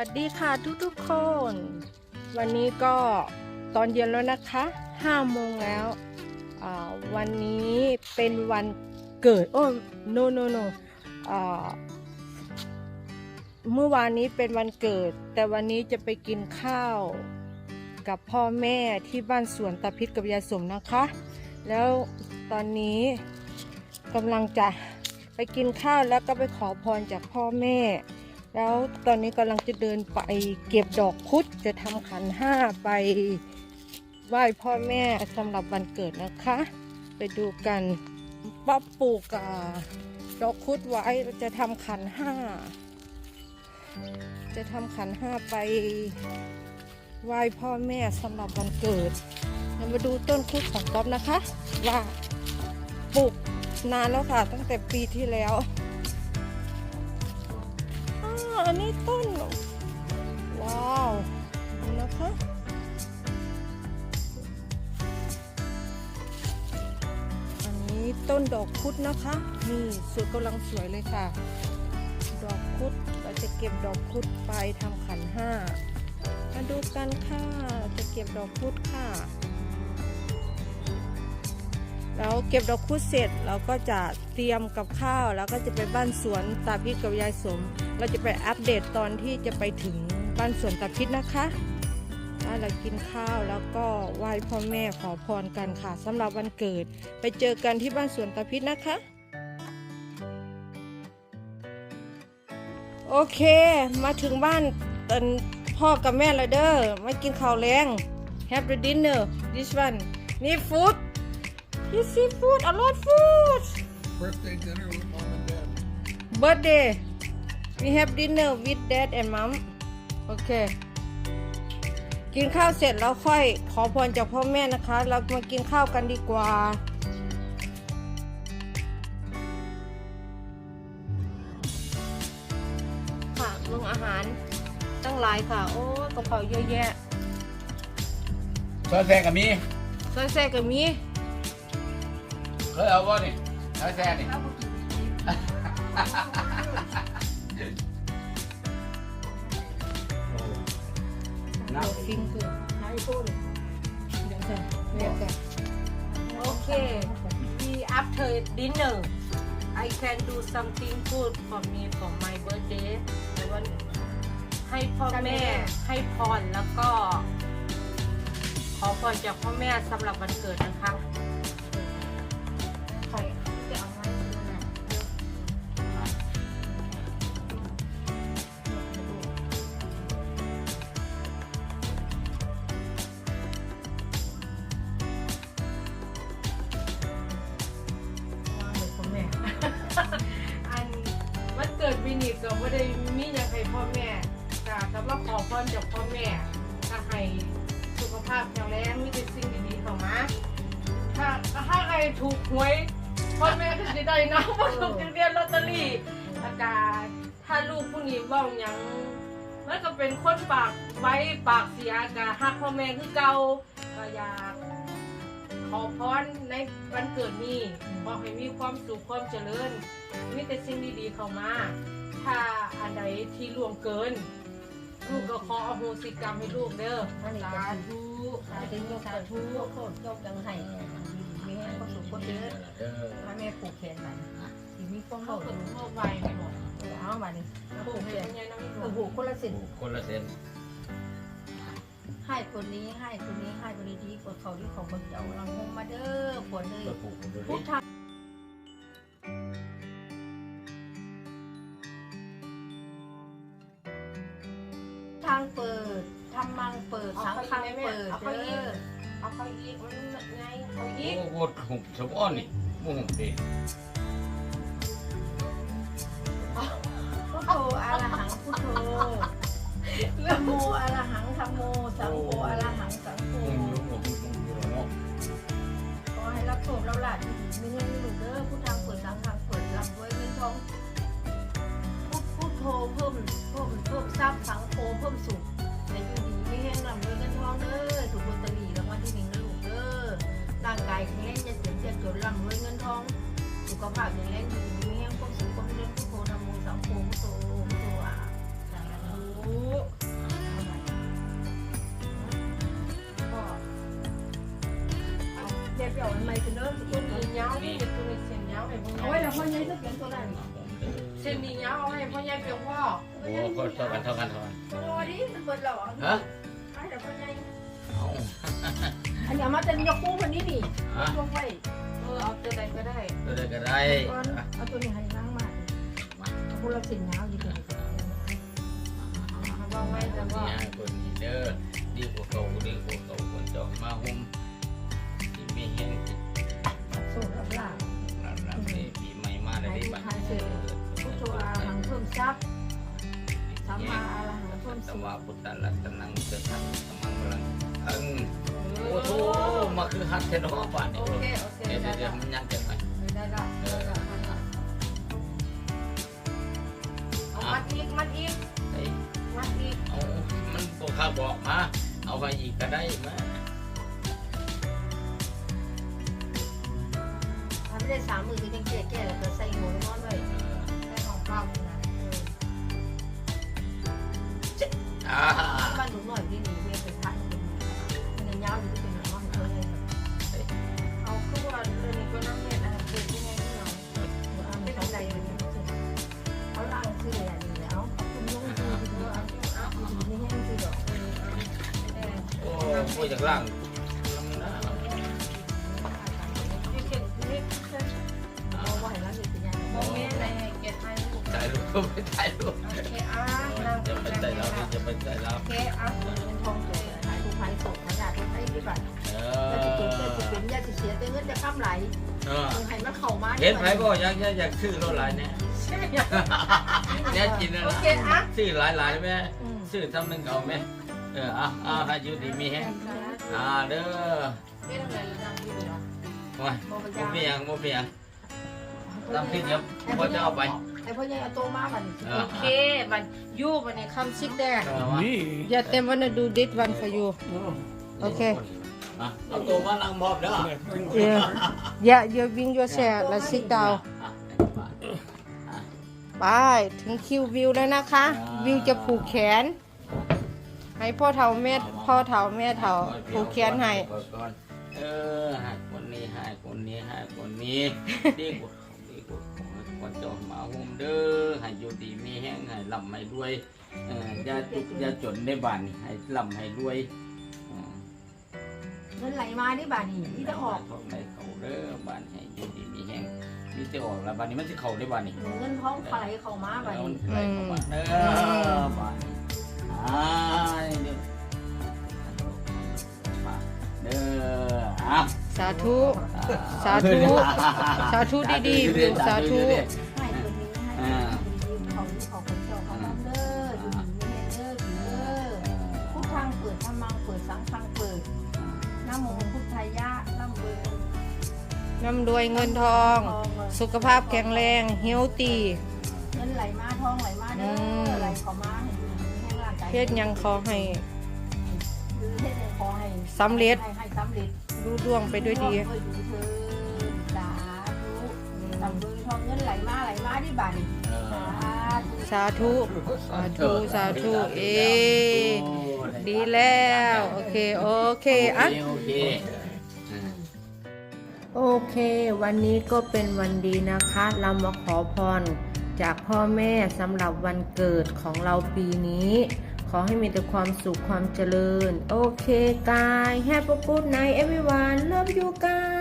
วัสดีค่ะทุกๆคน วันนี้ก็ตอนเย็นแล้วนะคะ5โมงแล้ววันนี้เป็นวันเกิด โอ้ no no no อ่เมื่อวานนี้เป็นวันเกิด แต่วันนี้จะไปกินข้าวกับพ่อแม่ที่บ้านสวนตาพิษกับยายสมนะคะ แล้วตอนนี้กำลังจะไปกินข้าวแล้วก็ไปขอพรจากพ่อแม่ แล้วตอนนี้กำลังจะเดินไปเก็บดอกพุธจะทำขันห้าไปไหว้พ่อแม่สำหรับวันเกิดนะคะ ไปดูกันป้าปลูกดอกพุธไว้จะทำขันห้าจะทำขันห้าไปไหว้พ่อแม่สำหรับวันเกิดเรามาดูต้นคุดของก๊อฟนะคะ ว่าปลูกนานแล้วค่ะตั้งแต่ปีที่แล้ว อันนี้ต้น ว้าวนะคะอันนี้ต้นดอกพุธนะคะนี่สวยกำลังสวยเลยค่ะ ดอกพุธเราจะเก็บดอกพุธไปทำขันห้ามาดูกันค่ะจะเก็บดอกพุธค่ะแล้วเก็บดอกพุธเสร็จเราก็จะเตรียมกับข้าว แล้วก็จะไปบ้านสวนตาพิษกับยายสม เราจะไปอัปเดตตอนที่จะไปถึงบ้านสวนตาพิษนะคะอ่าเรากินข้าวแล้วก็ไหว้พ่อแม่ขอพรกันค่ะสำหรับวันเกิด ไปเจอกันที่บ้านสวนตาพิษนะคะ โอเค มาถึงบ้านตอนพ่อกับแม่แล้วเด้อมากินข้าวแรง Have the dinner this one นี่ food you see food a lot food Birthday dinner with mom and dad. birthday we have dinner with dad and mom โอเค กินข้าวเสร็จแล้วค่อยขอพรจากพ่อแม่นะคะ เรามากินข้าวกันดีกว่า ค่ะลงอาหารตั้งหลายค่ะ โอ้ยกระเพราเยอะแยะซอยแซงกับมีซอยแซ่ก็มีเคยเอาบ่นี่ซอยแซงนี่ No finger เดี๋ยวก่อนเดี๋ยวก่อนโอเค we after dinner I can do something good for me for my birthday แต่วันให้พ่อแม่ให้พรแล้วก็ ขอพรจากพ่อแม่สำหรับวันเกิดนะคะ ก็ไม่ได้มีอย่างให้พ่อแม่จ้ะสำหรับขอพรจากพ่อแม่ก็ให้สุขภาพแข็งแรงมีแต่สิ่งดีๆเข้ามาถ้าถ้าใครถูกหวยพ่อแม่ก็จะได้นะว่าถูกจังเรียนลอตเตอรี่อาการถ้าลูกผู้นี้เว่ายังมันก็เป็นคนปากไว้ปากเสียกะฮักพ่อแม่คือเก่าก็อยากขอพรในวันเกิดนี้ขอให้มีความสุขความเจริญมีแต่สิ่งดีๆเข้ามา ถ้าอันใดที่ล่วงเกิน ลูกก็ขออโหสิกรรมให้ลูกเด้ออันนี้สาก็ธุสาธุสาธุโคตรเจ้าจังไห้มีแห้งก็สุขก็เดือดเออมาแม่ผูกแขนไปทีมีฟ้องเขาเขาถึถึงงเข้าไวไปหมดเอามาดิผูผูกกแขแขนนยังน้ำคือผูกคนละสินปลูกคนละเซนให้คนนี้ให้คนนี้ให้คนนี้ที่กดเขาที่ของคนเจ้าลังงมาเด้อปวดเลยก็ปลูกคนละพุทเซนธ ทางเปิดทำมังเปิดสังฆังเปิดเด้อเอาเขาอีกมันไงเขาโอ้อีกโหหุบสมอ้อนนี่มุ่งดิพุทโธอะระหังพุทโธธรรมโมอะระหังธรรมโม สังโฆอะระหังสังโฆมุ่งยุ่งกับมุ่งยุ่งอยู่เนาะขอให้รับโชครับลาภมีเงินมีลูกเด้อพุทธัง วกอื่นพวกทรัพย์สังโคมเพิ่มสุขแต่อยู่ดีไม่แห้งลำเลยกันท้องเลยถูกลนตเตอรี่รางวัลที่หนึ่งนะลูกเด้อร่างกายแข็งแรงจะเสียเจ็บจะจนลำเลยเงินท้อง สุขภาพแข็งแรงอยู่ดีไม่แห้งความสุขความเจริญทุกโคนามูสังโคมโตโตอะสาธุก็เอาเดี๋ยวเอาไม้กันเด้อทุกคนเงาเนี่ยตัวเสียงเงาเลยพวกนี้โอ้ยแล้วพ่เนี่ยจะเปลี่ยนตัวได้ เส้นนี้ยาวเอาให้พ่อใหญ่เพียงพ่อโอ้คนเท่ากันเท่ากันเท่ากันรอดิมันเบิดแล้วอะฮะให้แต่พ่อใหญ่เอาอันนี้มาเต็มยกคู่คนนี้นี่ฮะลงไว้เออเอาตัวใดก็ได้ตัวใดก็ได้ก่อนเอาตัวนี้ให้ล้างมาเอาคนละสินยาวดีกว่าเอาไว้แต่ว่านี่ให้คนนี้เด้อดีกว่าเก่าดีกว่าเก่าคนจะมาหุ้มที่มีแห้งสูตรรับหลังนั่นนั่นนี่ปีใหม่มาเลยที่บ้านพุทโธอา หังเพิ่มทรัพย์สัมมาอาหังเพิ่มสสุขวาพุทธรัตนังเกิดทังสมังพลังอังโอ้โหมาคือฮัทเทนอบ้านนี่โอเคโอเคเดี๋ยวได้เดี๋ยวละมันยังจะไปได้ละได้ละเอามัดอีกมัดอีกไอ้มัดอีกเอามันตัวข้าบอกมาเอาไปอีกก็ได้มาทำได้สามมือก็ยังแก่แก่แล้วก็ใส่หัวนอนไว้ได้ของเก่า บ้านหนูหน่อยที่นี่เมียเป็นพระมันยาวอยู่ที่เป็นน้องเธอเลยเอาคือว่าเรื่องนี้ก็นั่งเห็นนะเกิดยังไงที่เราไม่ต้องใจเลยเขาล้างซื้ออะไรแล้วคุณลุงซื้อที่เยอะเอาไม่แห้งซื้อดอกโอ้พูดจากล่างลำหน้าที่เขียนนี่เขียนเอาไว้แล้วนี่เป็นยังโมเมนต์ในเกียรติไทยายรูปก็ไม่ถ่ายรูปเคอาร์นางจะไปใส่เราจะไปใส่เราเคอาร์เป็นทองเกิดหายทุกภัยโศกขนาดที่ใช้ที่บัตรเอจะอเป็นจะเป็นยาจะเสียแต่เงินจะข้ามไหลเออให้มันเข่ามาเห็นไผก็อยากอยากอยากซื้อรถหลายเนี่ยใช่เนี่ยกินนะโอเคอะซื้อหลายหลายไหมซื้อทำหนึ่งเอาไหมเอออะอะให้อยู่ดีมีแห้งอ่าเด้อไม่ต้องอะไรแล้วนางที่เหลือว้ายบ่เปียงบ่เปียงตามที่เดี๋ยวพ่อจะเอาไป ไอ้พ่อใหญ่เอาโตมาบัดเอโออเคมันยูวันนี้คำซิกแดงเออมาอย่าเต็มวันดูดิสวัน for you โอเคอะเอาตัวมานั่งพร้อมเด้อ yeah yeah you bring your chair let's sit down อะไปถึงคิววิวแล้วนะคะ วิวจะผูกแขน ให้พ่อเฒ่าแม่พ่อเฒ่าแม่เฒ่าผูกแขนให้ เออให้คนนี้ให้คนนี้ให้คนนี้ ดีกว่าดีกว่า คนจอมาหุ้มเด้อให้อยู่ดีมีแห้งให้ลำให้รวยเอออย่าทุกข์อย่าจนในบ้านให้ลำให้รวยอืมเงินไหลมาที่บ้านนี่ที่จะออกทองในเขาเด้อบ้านให้อยู่ดีมีแห้งนี่จะออกแล้วบ้านนี้มันจะเข้าได้บ้านนี้เงินท้องไหลเข้ามาบัดแล้วมันนี้ไหลเข้ามาเด้อาธุ สาธุ สาธุดีๆวิวสาธุ ให้คนนี้ให้คนนี้ของของคนเจ้าเขาบ้านเด้ออยู่ดีไม่เด้ออยู่เด้อพุทธังเปิดธรรมังเปิดสังฆังเปิดน้ำโมพุทธายะน้ำเบิร์ร่ำรวยเงินทอง สุขภาพแข็งแรงเฮลตีเงินไหลมาทองไหลมาเด้อไหลเข้ามาให้ร่างกายเพศยังขอให้หรือเทศขอให้สำเร็จ ให้ให้สำเร็จ รู้ร่วงไปด้วยดีด้วยดีเธอสาธุตำบึงทองเงินไหลมาไหลมาที่บ้านสาธุสาธุ สาธุ สาธุ เอ ดีแล้ว โอเค โอเคอะโอเคโอเค วันนี้ก็เป็นวันดีนะคะ เรามาขอพรจากพ่อแม่สำหรับวันเกิดของเราปีนี้ ขอให้มีแต่ความสุขความเจริญ โอเคกาย Have a good night everyone love you กาย